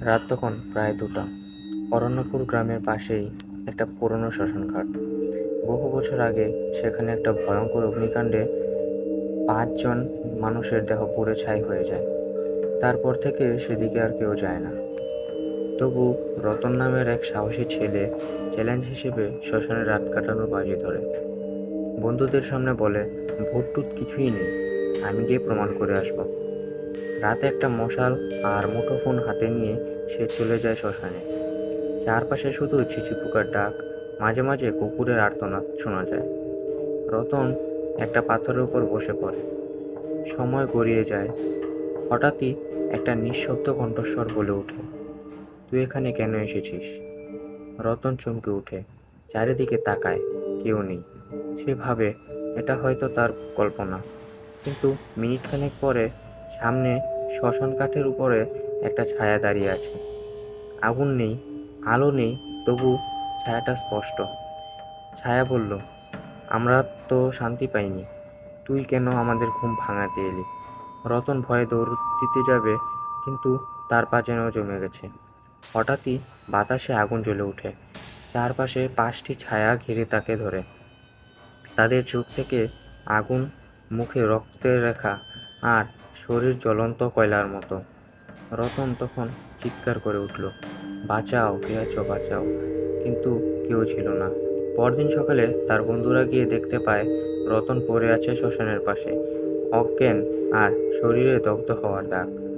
রাত তখন প্রায় দুটা। অরণ্যপুর গ্রামের পাশেই একটা পুরনো শ্মশানঘাট। বহু বছর আগে সেখানে একটা ভয়ঙ্কর অগ্নিকাণ্ডে পাঁচজন মানুষের দেহ পুড়ে ছাই হয়ে যায়। তারপর থেকে সেদিকে আর কেউ যায় না। তবু রতন নামের এক সাহসী ছেলে চ্যালেঞ্জ হিসেবে শ্মশানে রাত কাটানোর বাজি ধরে। বন্ধুদের সামনে বলে, ভূত কিছুই নেই। আমি গিয়ে প্রমাণ করে আসব। রাতে একটা মশাল আর মুঠোফোন হাতে নিয়ে সে চলে যায় শ্মশানে। চারপাশে শুধু ঝিঝি পোকার ডাক, মাঝে মাঝে কুকুরের আর্তনাদ শোনা যায়। রতন একটা পাথরের উপর বসে পড়ে। সময় গড়িয়ে যায়। হঠাৎই একটা নিঃশব্দ কণ্ঠস্বর বলে ওঠে, তুই এখানে কেন এসেছিস? রতন চমকে ওঠে চারিদিকে তাকায়, কেউ নেই। সে ভাবে, এটা হয়তো তার কল্পনা। কিন্তু মিনিটখানেক পরে সামনে শ্মশান কাঠের উপরে একটা ছায়া দাঁড়িয়ে আছে। আগুন নেই, আলো নেই, তবু ছায়াটা স্পষ্ট। ছায়া বলল, আমরা তো শান্তি পাইনি। তুই কেন আমাদের ঘুম ভাঙাতে এলি? রতন ভয়ে দৌড় দিতে যাবে, কিন্তু তার পা যেন জমে গেছে। হঠাৎই বাতাসে আগুন জ্বলে ওঠে। চারপাশে পাঁচটি ছায়া ঘিরে তাকে ধরে। তাদের চোখ থেকে আগুন, মুখে রক্তের রেখা আর শরীর জ্বলন্ত কয়লার মতো। রতন তখন চিৎকার করে উঠল, বাঁচাও, কে আছো বাঁচাও। কিন্তু কেউ ছিল না। পরদিন সকালে তার বন্ধুরা গিয়ে দেখতে পায়, রতন পড়ে আছে শ্মশানের পাশে। অজ্ঞান আর শরীরে দগ্ধ হওয়ার দাগ।